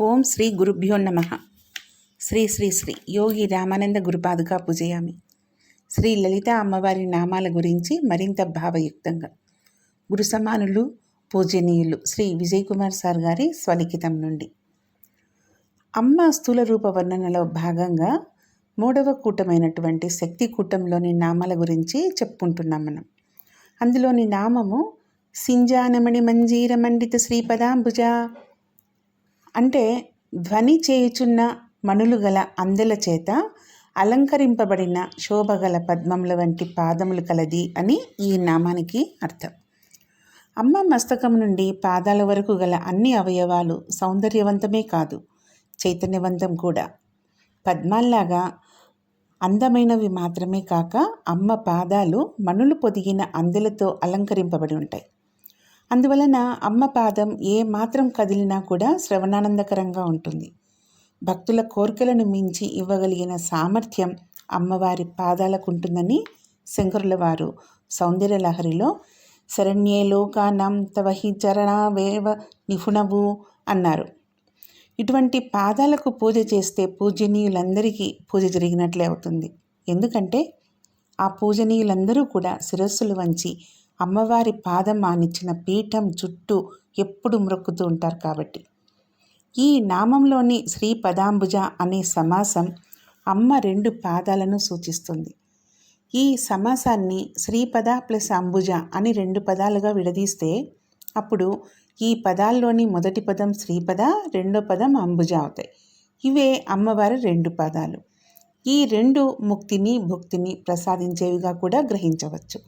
ఓం శ్రీ గురుభ్యో నమ. శ్రీ శ్రీ శ్రీ యోగి రామానంద గురుపాదుగా పూజయామి. శ్రీ లలిత అమ్మవారి నామాల గురించి మరింత భావయుక్తంగా. గురు సమానులు పూజనీయులు శ్రీ విజయ్ కుమార్ సార్ గారి స్వలిఖితం నుండి. అమ్మ స్థూల రూప వర్ణనలో భాగంగా మూడవ కూటమైనటువంటి శక్తి కూటంలోని నామాల గురించి చెప్పుకుంటున్నాం మనం. అందులోని నామము సింజానమణి మంజీర మండిత శ్రీపదాంబుజ అంటే ధ్వని చేయుచున్న మణులు గల అందెల చేత అలంకరింపబడిన శోభగల పద్మముల వంటి పాదములు కలది అని ఈ నామానికి అర్థం. అమ్మ మస్తకం నుండి పాదాల వరకు గల అన్ని అవయవాలు సౌందర్యవంతమే కాదు చైతన్యవంతం కూడా. పద్మాల్లాగా అందమైనవి మాత్రమే కాక అమ్మ పాదాలు మణులు పొదిగిన అందెలతో అలంకరింపబడి ఉంటాయి. అందువలన అమ్మ పాదం ఏ మాత్రం కదిలినా కూడా శ్రవణానందకరంగా ఉంటుంది. భక్తుల కోరికలను మించి ఇవ్వగలిగిన సామర్థ్యం అమ్మవారి పాదాలకు ఉంటుందని శంకరుల వారు సౌందర్య లహరిలో శరణ్యే లోకానం తవహి చరణావేవ నిపుణవు అన్నారు. ఇటువంటి పాదాలకు పూజ చేస్తే పూజనీయులందరికీ పూజ జరిగినట్లే అవుతుంది. ఎందుకంటే ఆ పూజనీయులందరూ కూడా శిరస్సులు వంచి అమ్మవారి పాదం మానిచ్చిన పీఠం చుట్టూ ఎప్పుడు మ్రొక్కుతూ ఉంటారు కాబట్టి. ఈ నామంలోని శ్రీ పదాంబుజ అనే సమాసం అమ్మ రెండు పాదాలను సూచిస్తుంది. ఈ సమాసాన్ని శ్రీపద ప్లస్ అంబుజ అని రెండు పదాలుగా విడదీస్తే అప్పుడు ఈ పదాల్లోని మొదటి పదం శ్రీపద రెండో పదం అంబుజ అవుతాయి. ఇవే అమ్మవారి రెండు పదాలు. ఈ రెండు ముక్తిని భుక్తిని ప్రసాదించేవిగా కూడా గ్రహించవచ్చు.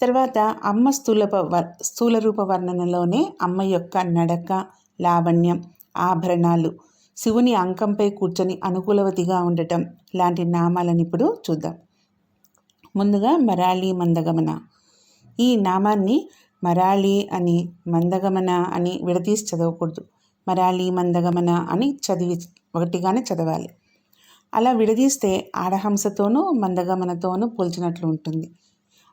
తర్వాత అమ్మ స్థూలప స్థూల రూప వర్ణనలోనే అమ్మ యొక్క నడక లావణ్యం ఆభరణాలు శివుని అంకంపై కూర్చొని అనుకూలవతిగా ఉండటం లాంటి నామాలను ఇప్పుడు చూద్దాం. ముందుగా మరాళి మందగమన. ఈ నామాన్ని మరాళి అని మందగమన అని విడదీసి చదవకూడదు. మరాళి మందగమన అని చదివి ఒకటిగానే చదవాలి. అలా విడదీస్తే ఆడహంసతోనూ మందగమనతోనూ పోల్చినట్లు ఉంటుంది.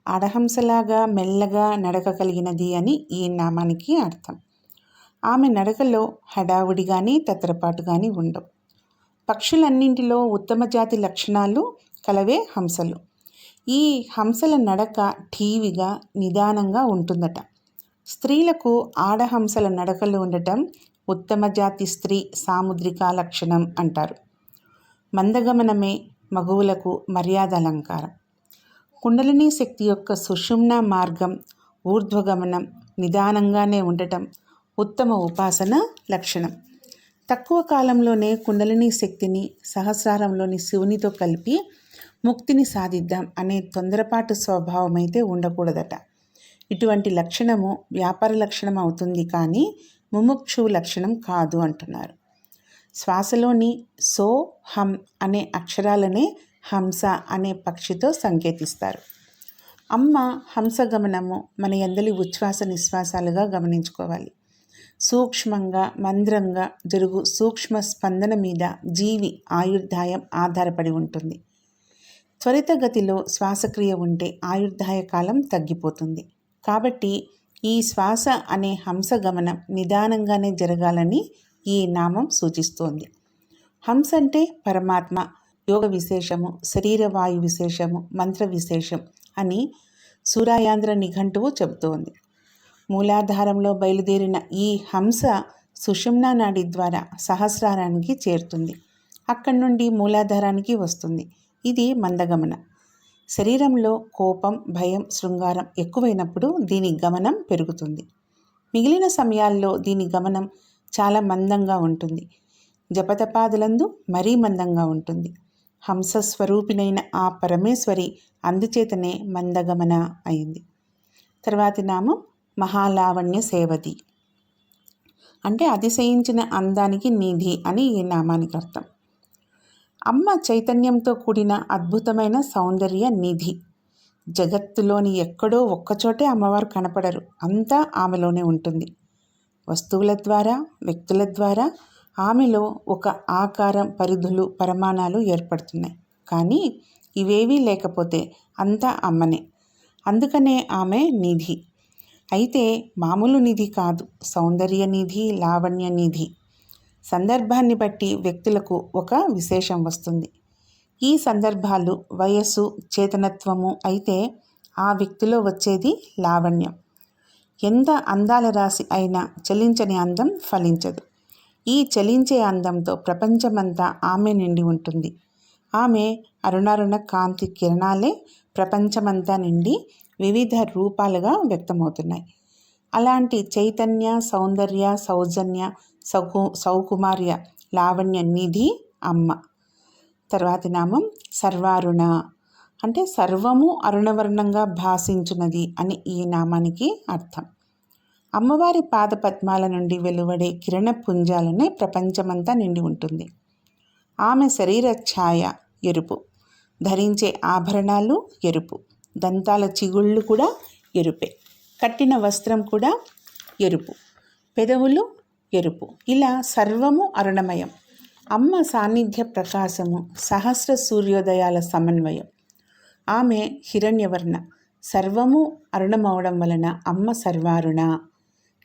అడహంసలాగా మెల్లగా నడక కలిగినది అని ఈ నామానికి అర్థం. ఆమె నడకలో హడావుడి కానీ తత్తరపాటు కానీ ఉండవు. పక్షులన్నింటిలో ఉత్తమ జాతి లక్షణాలు కలవే హంసలు. ఈ హంసల నడక ఠీవిగా నిదానంగా ఉంటుందట. స్త్రీలకు ఆడహంసల నడకలు ఉండటం ఉత్తమ జాతి స్త్రీ సాముద్రిక లక్షణం అంటారు. మందగమనమే మగువులకు మర్యాద అలంకారం. కుండలిని శక్తి యొక్క సుషుమ్న మార్గం ఊర్ధ్వగమనం నిదానంగానే ఉండటం ఉత్తమ ఉపాసన లక్షణం. తక్కువ కాలంలోనే కుండలిని శక్తిని సహస్రారంలోని శివునితో కలిపి ముక్తిని సాధిద్దాం అనే తొందరపాటు స్వభావం అయితే ఉండకూడదట. ఇటువంటి లక్షణము వ్యాపార లక్షణం అవుతుంది కానీ ముముక్షు లక్షణం కాదు అంటున్నారు. శ్వాసలోని సో హం అనే అక్షరాలనే హంస అనే పక్షితో సంకేతిస్తారు. అమ్మ హంస గమనము మన ఎందలి ఉచ్ఛ్వాస నిశ్వాసాలుగా గమనించుకోవాలి. సూక్ష్మంగా మంద్రంగా జరుగు సూక్ష్మ స్పందన మీద జీవి ఆయుర్దాయం ఆధారపడి ఉంటుంది. త్వరితగతిలో శ్వాసక్రియ ఉంటే ఆయుర్దాయ కాలం తగ్గిపోతుంది. కాబట్టి ఈ శ్వాస అనే హంస గమనం నిదానంగానే జరగాలని ఈ నామం సూచిస్తోంది. హంస అంటే పరమాత్మ యోగ విశేషము శరీర వాయు విశేషము మంత్ర విశేషం అని సూరాయాంధ్ర నిఘంటువు చెబుతోంది. మూలాధారంలో బయలుదేరిన ఈ హంస సుషుమ్నా నాడి ద్వారా సహస్రారానికి చేరుతుంది. అక్కడి నుండి మూలాధారానికి వస్తుంది. ఇది మందగమన. శరీరంలో కోపం భయం శృంగారం ఎక్కువైనప్పుడు దీని గమనం పెరుగుతుంది. మిగిలిన సమయాల్లో దీని గమనం చాలా మందంగా ఉంటుంది. జపతపాదులందు మరీ మందంగా ఉంటుంది. హంసస్వరూపినైన ఆ పరమేశ్వరి అందుచేతనే మందగమన అయింది. తర్వాతి నామం మహాలావణ్య సేవతి. అంటే అతిశయించిన అందానికి నిధి అని ఈ నామానికి అర్థం. అమ్మ చైతన్యంతో కూడిన అద్భుతమైన సౌందర్య నిధి. జగత్తులోని ఎక్కడో ఒక్కచోటే అమ్మవారు కనపడరు. అంతా ఆమెలోనే ఉంటుంది. వస్తువుల ద్వారా వ్యక్తుల ద్వారా ఆమెలో ఒక ఆకారం పరిధులు పరిమాణాలు ఏర్పడుతున్నాయి. కానీ ఇవేవీ లేకపోతే అంతా అమ్మనే. అందుకనే ఆమె నిధి. అయితే మామూలు నిధి కాదు. సౌందర్య నిధి లావణ్య నిధి. సందర్భాన్ని బట్టి వ్యక్తులకు ఒక విశేషం వస్తుంది. ఈ సందర్భాలు వయస్సు చేతనత్వము అయితే ఆ వ్యక్తిలో వచ్చేది లావణ్యం. ఎంత అందాల రాశి అయినా చెల్లించని అందం ఫలించదు. ఈ చలించే అందంతో ప్రపంచమంతా ఆమె నిండి ఉంటుంది. ఆమె అరుణారుణ కాంతి కిరణాలే ప్రపంచమంతా నిండి వివిధ రూపాలుగా వ్యక్తమవుతున్నాయి. అలాంటి చైతన్య సౌందర్య సౌజన్య సౌకు సౌకుమార్య లావణ్య నిధి అమ్మ. తర్వాతి నామం సర్వారుణ. అంటే సర్వము అరుణవర్ణంగా భాషించున్నది అని ఈ నామానికి అర్థం. అమ్మవారి పాదపద్మాల నుండి వెలువడే కిరణ పుంజాలనే ప్రపంచమంతా నిండి ఉంటుంది. ఆమె శరీర ఛాయ ఎరుపు. ధరించే ఆభరణాలు ఎరుపు. దంతాల చిగుళ్ళు కూడా ఎరుపే. కట్టిన వస్త్రం కూడా ఎరుపు. పెదవులు ఎరుపు. ఇలా సర్వము అరుణమయం. అమ్మ సాన్నిధ్య ప్రకాశము సహస్ర సూర్యోదయాల సమన్వయం. ఆమె హిరణ్యవర్ణ. సర్వము అరుణమవడం వలన అమ్మ సర్వారుణ.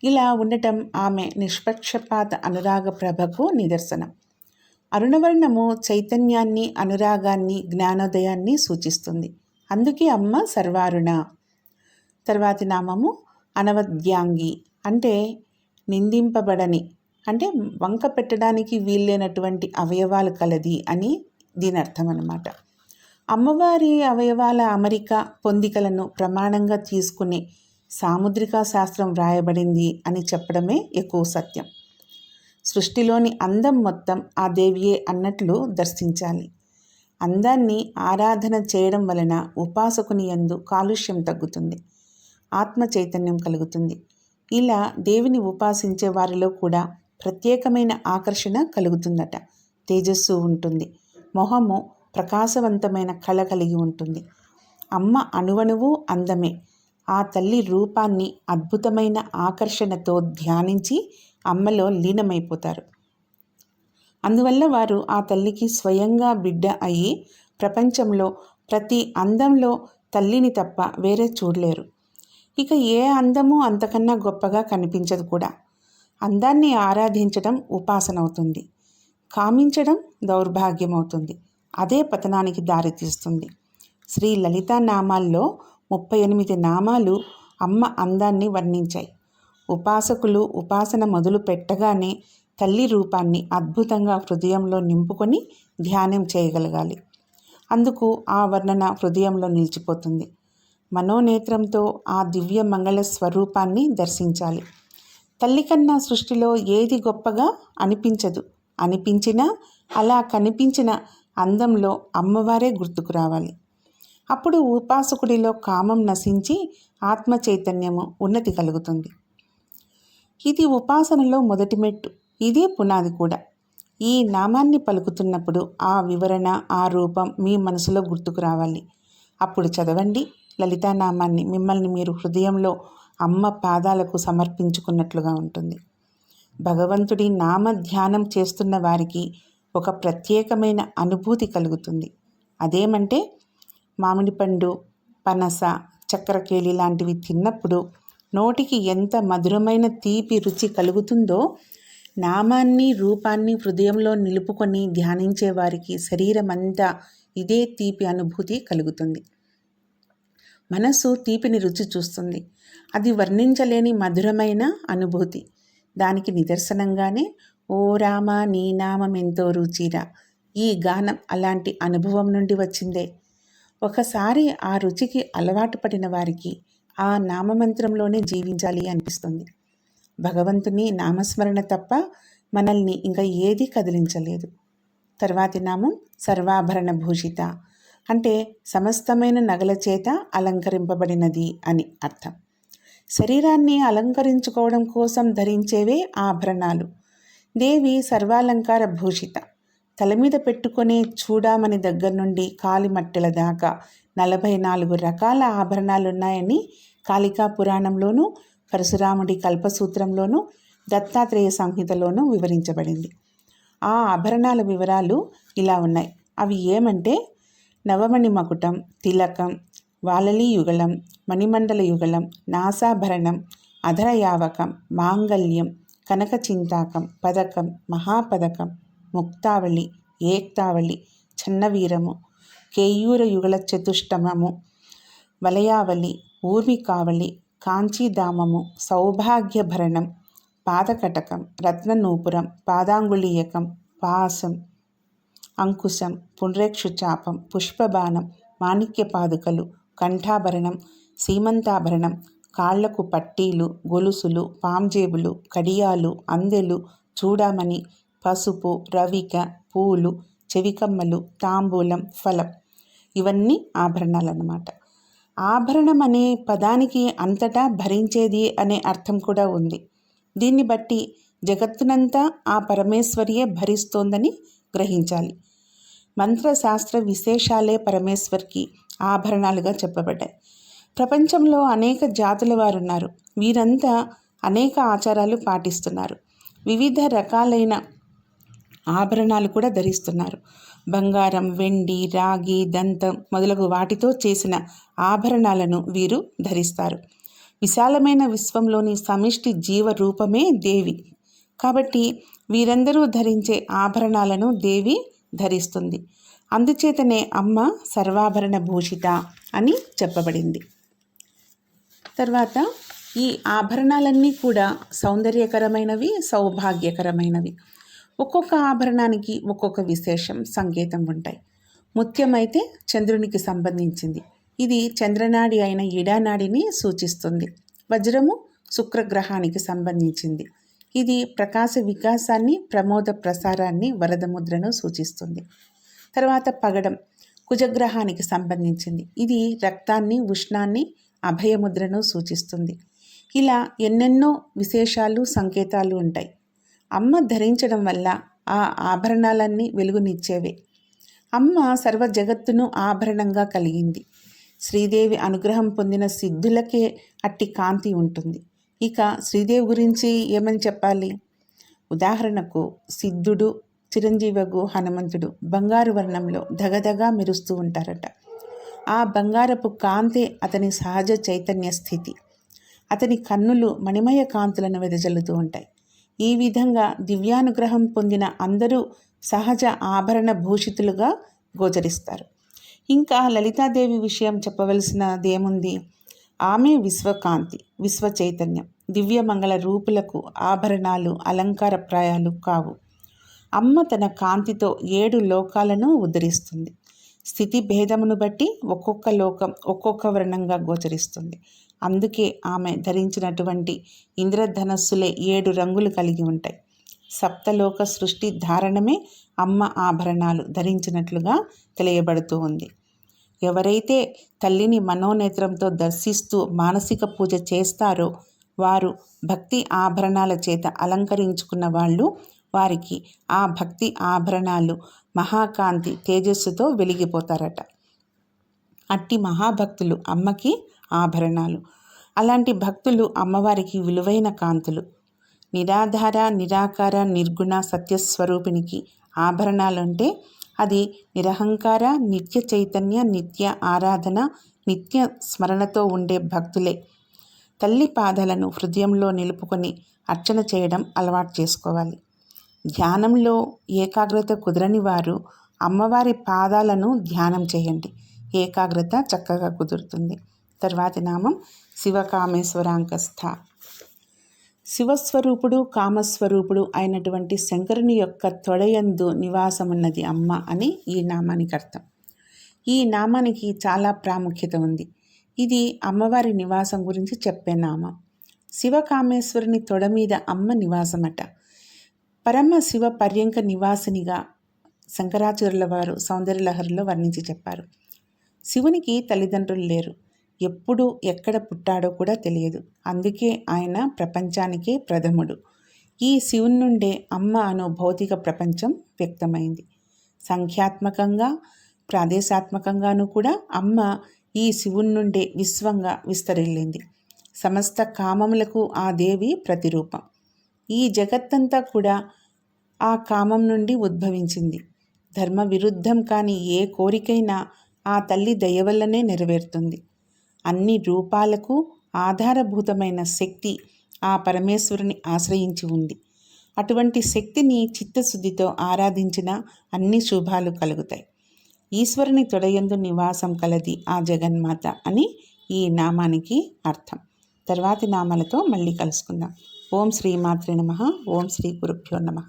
ఇలా ఉండటం ఆమె నిష్పక్షపాత అనురాగ ప్రభకు నిదర్శనం. అరుణవర్ణము చైతన్యాన్ని అనురాగాన్ని జ్ఞానోదయాన్ని సూచిస్తుంది. అందుకే అమ్మ సర్వారుణ. తర్వాతి నామము అనవద్యాంగి. అంటే నిందింపబడని అంటే వంక పెట్టడానికి వీల్లేనటువంటి అవయవాలు కలది అని దీని అర్థం అన్నమాట అమ్మవారి అవయవాల అమరిక పొందికలను ప్రమాణంగా తీసుకునే సాముద్రిక శాస్త్రం వ్రాయబడింది అని చెప్పడమే ఎక్కువ సత్యం. సృష్టిలోని అందం మొత్తం ఆ దేవియే అన్నట్లు దర్శించాలి. అందాన్ని ఆరాధన చేయడం వలన ఉపాసకుని ఎందు కాలుష్యం తగ్గుతుంది. ఆత్మ చైతన్యం కలుగుతుంది. ఇలా దేవిని ఉపాసించే వారిలో కూడా ప్రత్యేకమైన ఆకర్షణ కలుగుతుందట. తేజస్సు ఉంటుంది. మొహము ప్రకాశవంతమైన కళ కలిగి ఉంటుంది. అమ్మ అణువణువు అందమే. ఆ తల్లి రూపాన్ని అద్భుతమైన ఆకర్షణతో ధ్యానించి అమ్మలో లీనమైపోతారు. అందువల్ల వారు ఆ తల్లికి స్వయంగా బిడ్డ అయ్యి ప్రపంచంలో ప్రతి అందంలో తల్లిని తప్ప వేరే చూడలేరు. ఇక ఏ అందము అంతకన్నా గొప్పగా కనిపించదు కూడా. అందాన్ని ఆరాధించడం ఉపాసన అవుతుంది కామించడం దౌర్భాగ్యం అవుతుంది అదే పతనానికి దారితీస్తుంది. శ్రీ లలితా నామాల్లో ముప్పై ఎనిమిది నామాలు అమ్మ అందాన్ని వర్ణించాయి. ఉపాసకులు ఉపాసన మొదలు పెట్టగానే తల్లి రూపాన్ని అద్భుతంగా హృదయంలో నింపుకొని ధ్యానం చేయగలగాలి. అందుకు ఆ వర్ణన హృదయంలో నిలిచిపోతుంది. మనోనేత్రంతో ఆ దివ్య మంగళ స్వరూపాన్ని దర్శించాలి. తల్లి కన్నా సృష్టిలో ఏది గొప్పగా అనిపించదు. అనిపించినా అలా కనిపించిన అందంలో అమ్మవారే గుర్తుకు రావాలి. అప్పుడు ఉపాసకుడిలో కామం నశించి ఆత్మ చైతన్యము ఉన్నతి కలుగుతుంది. ఇది ఉపాసనలో మొదటి మెట్టు. ఇదే పునాది కూడా. ఈ నామాన్ని పలుకుతున్నప్పుడు ఆ వివరణ ఆ రూపం మీ మనసులో గుర్తుకు రావాలి. అప్పుడు చదవండి. లలితానామాన్ని మిమ్మల్ని మీరు హృదయంలో అమ్మ పాదాలకు సమర్పించుకున్నట్లుగా ఉంటుంది. భగవంతుడి నామ ధ్యానం చేస్తున్న వారికి ఒక ప్రత్యేకమైన అనుభూతి కలుగుతుంది. అదేమంటే మామిడిపండు పనస చక్కెరకేళి లాంటివి తిన్నప్పుడు నోటికి ఎంత మధురమైన తీపి రుచి కలుగుతుందో నామాన్ని రూపాన్ని హృదయంలో నిలుపుకొని ధ్యానించే వారికి శరీరం అంతా ఇదే తీపి అనుభూతి కలుగుతుంది. మనస్సు తీపిని రుచి చూస్తుంది. అది వర్ణించలేని మధురమైన అనుభూతి. దానికి నిదర్శనంగానే ఓ రామ నీ నామం ఎంతో రుచిరా. ఈ గానం అలాంటి అనుభవం నుండి వచ్చిందే. ఒకసారి ఆ రుచికి అలవాటు పడిన వారికి ఆ నామమంత్రంలోనే జీవించాలి అనిపిస్తుంది. భగవంతుని నామస్మరణ తప్ప మనల్ని ఇంకా ఏది కదిలించలేదు. తర్వాతి నామం సర్వాభరణ భూషిత అంటే సమస్తమైన నగల చేత అలంకరింపబడినది అని అర్థం. శరీరాన్ని అలంకరించుకోవడం కోసం ధరించేవే ఆభరణాలు. దేవి సర్వాలంకార భూషిత. తల మీద పెట్టుకునే చూడామని దగ్గర నుండి కాలిమట్టెల దాకా నలభై నాలుగు రకాల ఆభరణాలున్నాయని కాళికా పురాణంలోనూ పరశురాముడి కల్పసూత్రంలోనూ దత్తాత్రేయ సంహితలోనూ వివరించబడింది. ఆ ఆభరణాల వివరాలు ఇలా ఉన్నాయి. అవి ఏమంటే నవమణి మకుటం తిలకం వాలలి యుగళం మణిమండల యుగళం నాసాభరణం అధరయావకం మాంగల్యం కనకచింతాకం పథకం పదకం మహాపదకం ముక్తావళి ఏక్తావళి చన్నవీరము కేయూర యుగల చతుష్టమము వలయావళి ఊర్మికావళి కాంచీధామము సౌభాగ్యభరణం పాదకటకం రత్ననూపురం పాదాంగుళీయకం పాసం అంకుశం పుండ్రేక్షుచాపం పుష్పబాణం మాణిక్య పాదుకలు కంఠాభరణం సీమంతాభరణం కాళ్ళకు పట్టీలు గొలుసులు పాంజేబులు కడియాలు అందెలు చూడామణి పసుపు రవిక పూలు చెవికమ్మలు తాంబూలం ఫలం. ఇవన్నీ ఆభరణాలు అన్నమాట ఆభరణం అనే పదానికి అంతటా భరించేది అనే అర్థం కూడా ఉంది. దీన్ని బట్టి జగత్తునంతా ఆ పరమేశ్వరియే భరిస్తోందని గ్రహించాలి. మంత్రశాస్త్ర విశేషాలే పరమేశ్వర్కి ఆభరణాలుగా చెప్పబడ్డాయి. ప్రపంచంలో అనేక జాతుల వారున్నారు. వీరంతా అనేక ఆచారాలు పాటిస్తున్నారు. వివిధ రకాలైన ఆభరణాలు కూడా ధరిస్తున్నారు. బంగారం వెండి రాగి దంతం మొదలగు వాటితో చేసిన ఆభరణాలను వీరు ధరిస్తారు. విశాలమైన విశ్వంలోని సమిష్టి జీవ రూపమే దేవి. కాబట్టి వీరందరూ ధరించే ఆభరణాలను దేవి ధరిస్తుంది. అందుచేతనే అమ్మ సర్వాభరణ భూషిత అని చెప్పబడింది. తర్వాత ఈ ఆభరణాలన్నీ కూడా సౌందర్యకరమైనవి సౌభాగ్యకరమైనవి. ఒక్కొక్క ఆభరణానికి ఒక్కొక్క విశేషం సంకేతం ఉంటాయి. ముత్యం అయితే చంద్రునికి సంబంధించింది. ఇది చంద్రనాడి అయిన ఇడానాడిని సూచిస్తుంది. వజ్రము శుక్రగ్రహానికి సంబంధించింది. ఇది ప్రకాశ వికాసాన్ని ప్రమోద ప్రసారాన్ని వరదముద్రను సూచిస్తుంది. తర్వాత పగడం కుజగ్రహానికి సంబంధించింది. ఇది రక్తాన్ని ఉష్ణాన్ని అభయముద్రను సూచిస్తుంది. ఇలా ఎన్నెన్నో విశేషాలు సంకేతాలు ఉంటాయి. అమ్మ ధరించడం వల్ల ఆ ఆభరణాలన్నీ వెలుగునిచ్చేవే. అమ్మ సర్వ జగత్తును ఆభరణంగా కలిగింది. శ్రీదేవి అనుగ్రహం పొందిన సిద్ధులకే అట్టి కాంతి ఉంటుంది. ఇక శ్రీదేవి గురించి ఏమని చెప్పాలి? ఉదాహరణకు సిద్ధుడు చిరంజీవగు హనుమంతుడు బంగారు వర్ణంలో దగదగా మెరుస్తూ ఉంటారట. ఆ బంగారపు కాంతే అతని సహజ చైతన్య స్థితి. అతని కన్నులు మణిమయ కాంతులను వెదజల్లుతూ ఉంటాయి. ఈ విధంగా దివ్యానుగ్రహం పొందిన అందరూ సహజ ఆభరణ భూషితులుగా గోచరిస్తారు. ఇంకా లలితాదేవి విషయం చెప్పవలసినదేముంది? ఆమె విశ్వకాంతి విశ్వ చైతన్యం దివ్యమంగళ రూపులకు ఆభరణాలు అలంకారప్రాయాలు కావు. అమ్మ తన కాంతితో ఏడు లోకాలను ఉద్ధరిస్తుంది. స్థితి భేదమును బట్టి ఒక్కొక్క లోకం ఒక్కొక్క వర్ణంగా గోచరిస్తుంది. అందుకే ఆమె ధరించినటువంటి ఇంద్రధనస్సులే ఏడు రంగులు కలిగి ఉంటాయి. సప్తలోక సృష్టి ధారణమే అమ్మ ఆభరణాలు ధరించినట్లుగా తెలియబడుతూ ఉంది. ఎవరైతే తల్లిని మనోనేత్రంతో దర్శిస్తూ మానసిక పూజ చేస్తారో వారు భక్తి ఆభరణాల చేత అలంకరించుకున్న వాళ్ళు వారికి ఆ భక్తి ఆభరణాలు మహాకాంతి తేజస్సుతో వెలిగిపోతారట. అట్టి మహాభక్తులు అమ్మకి ఆభరణాలు. అలాంటి భక్తులు అమ్మవారికి విలువైన కాంతులు. నిరాధార నిరాకార నిర్గుణ సత్యస్వరూపినికి ఆభరణాలంటే అది నిరహంకార నిత్య చైతన్య నిత్య ఆరాధన నిత్య స్మరణతో ఉండే భక్తులే. తల్లి పాదాలను హృదయంలో నిలుపుకొని అర్చన చేయడం అలవాటు చేసుకోవాలి. ధ్యానంలో ఏకాగ్రత కుదరని వారు అమ్మవారి పాదాలను ధ్యానం చేయండి. ఏకాగ్రత చక్కగా కుదురుతుంది. తర్వాతి నామం శివకామేశ్వరాంకస్థ శివస్వరూపుడు కామస్వరూపుడు అయినటువంటి శంకరుని యొక్క తొడయందు నివాసమున్నది అమ్మ అని ఈ నామానికి అర్థం. ఈ నామానికి చాలా ప్రాముఖ్యత ఉంది. ఇది అమ్మవారి నివాసం గురించి చెప్పే నామం. శివకామేశ్వరుని తొడ మీద అమ్మ నివాసమట. పరమ శివ పర్యంక నివాసినిగా శంకరాచార్యుల వారు సౌందర్యలహరిలో వర్ణించి చెప్పారు. శివునికి తల్లిదండ్రులు లేరు. ఎప్పుడు ఎక్కడ పుట్టాడో కూడా తెలియదు. అందుకే ఆయన ప్రపంచానికే ప్రథముడు. ఈ శివుని నుండే అమ్మ అను భౌతిక ప్రపంచం వ్యక్తమైంది. సంఖ్యాత్మకంగా ప్రాదేశాత్మకంగాను కూడా అమ్మ ఈ శివుని నుండే విశ్వంగా విస్తరిల్లింది సమస్త కామములకు ఆ దేవి ప్రతిరూపం. ఈ జగత్తంతా కూడా ఆ కామం నుండి ఉద్భవించింది. ధర్మ విరుద్ధం కాని ఏ కోరికైనా ఆ తల్లి దయ వల్లనే నెరవేరుతుంది. అన్ని రూపాలకు ఆధారభూతమైన శక్తి ఆ పరమేశ్వరుని ఆశ్రయించి ఉంది. అటువంటి శక్తిని చిత్తశుద్ధితో ఆరాధించిన అన్ని శుభాలు కలుగుతాయి. ఈశ్వరుని తొడయందు నివాసం కలది ఆ జగన్మాత అని ఈ నామానికి అర్థం. తర్వాతి నామాలతో మళ్ళీ కలుసుకుందాం. ఓం శ్రీమాత్రి నమ. ఓం శ్రీ గురుభ్యో నమ.